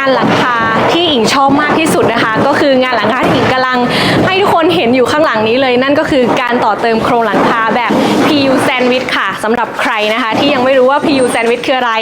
านหลังคา ที่อิงชอบมากที่สุดนะคะ ก็คืองานหลังคาที่อิงกำลังให้ทุกคนเห็นอยู่ข้างหลังนี้เลย นั่นก็คือการต่อเติมโครงหลังคาแบบ PU Sandwich ค่ะสำหรับใครนะคะ ที่ยังไม่รู้ว่า PU Sandwich คืออะไร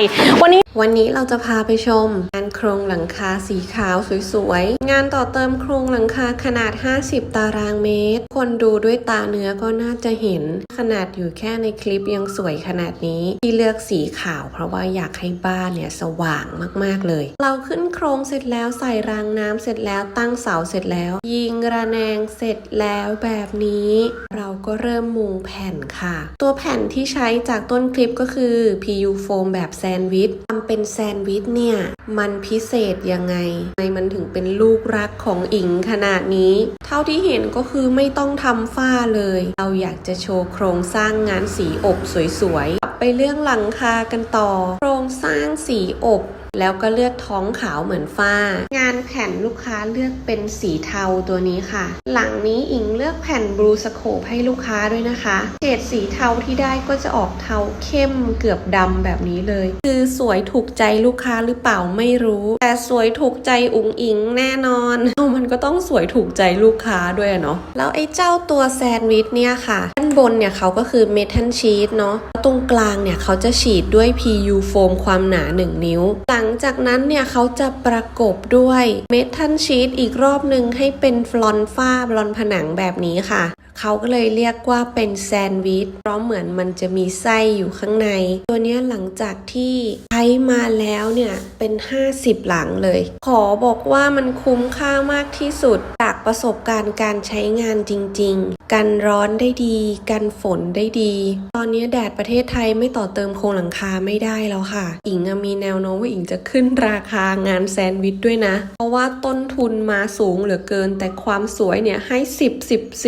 วันนี้วันนี้เราจะพาไปชม งานโครงหลังคาสีขาวสวยๆ งานต่อเติมโครงหลังคาขนาด 50 ตารางเมตร คนดูด้วยตาเนื้อก็น่าจะเห็น ขนาดอยู่แค่ในคลิปยังสวยขนาดนี้ ที่เลือกสีขาว เพราะว่าอยากให้บ้านเนี่ยสว่างมากๆเลย เราขึ้นโครงเสร็จแล้วใส่รางน้ำเสร็จแล้วตั้งเสาเสร็จแล้ว ยิงระแนงเสร็จแล้วแบบนี้ เราก็เริ่มมุงแผ่นค่ะ ตัวแผ่นที่ใช้จากต้นคลิปก็คือ PU โฟมแบบแซนด์วิชทำเป็นแซนด์วิชเนี่ย มันพิเศษยังไงทำไมมันถึงเป็นลูกรักของอิงขนาดนี้ เท่าที่เห็นก็คือไม่ต้องทำฝ้าเลย เราอยากจะโชว์โครงสร้างงานสีอบสวยๆไปเรื่องหลังคากันต่อ โครงสร้างสีอบ แล้วก็เลือกท้องขาวเหมือนฝ้า งานแผ่นลูกค้าเลือกเป็นสีเทาตัวนี้ค่ะ หลังนี้อิงเลือกแผ่นบลูสโคปให้ลูกค้าด้วยนะคะเฉดสีเทาที่ได้ก็จะออกเทาเข้มเกือบดำแบบนี้เลย คือสวยถูกใจลูกค้าหรือเปล่าไม่รู้ แต่สวยถูกใจอุ๋งอิงแน่นอนเอามันก็ต้องสวยถูกใจลูกค้าด้วยอะเนาะแล้วไอ้เจ้าตัวแซนด์วิชเนี่ยค่ะด้านบนเนี่ยเขาก็คือเมทัลชีสเนาะตรงกลางเนี่ยเขาจะฉีดด้วย PU โฟมความหนา 1 นิ้วหลังงจากนั้นเนี่ยเขาจะประกบด้วยเมทัลชีตอีกรอบหนึ่งให้เป็นฟลอนฝ้าบลอนผนังแบบนี้ค่ะ เขาก็เลยเรียกว่าเป็นแซนด์วิช เพราะเหมือนมันจะมีไส้อยู่ข้างใน ตัวนี้หลังจากที่ใช้มาแล้วเนี่ย เป็น 50 หลังเลย ขอบอกว่ามันคุ้มค่ามากที่สุด จากประสบการณ์การใช้งานจริง ๆ กันร้อนได้ดี กันฝนได้ดี ตอนนี้แดดประเทศไทยไม่ต่อเติมโครงหลังคาไม่ได้แล้วค่ะ อิงมีแนวโน้มว่าอิงจะขึ้นราคางานแซนด์วิชด้วยนะ เพราะว่าต้นทุนมาสูงเหลือเกิน แต่ความสวยเนี่ยให้ 10 10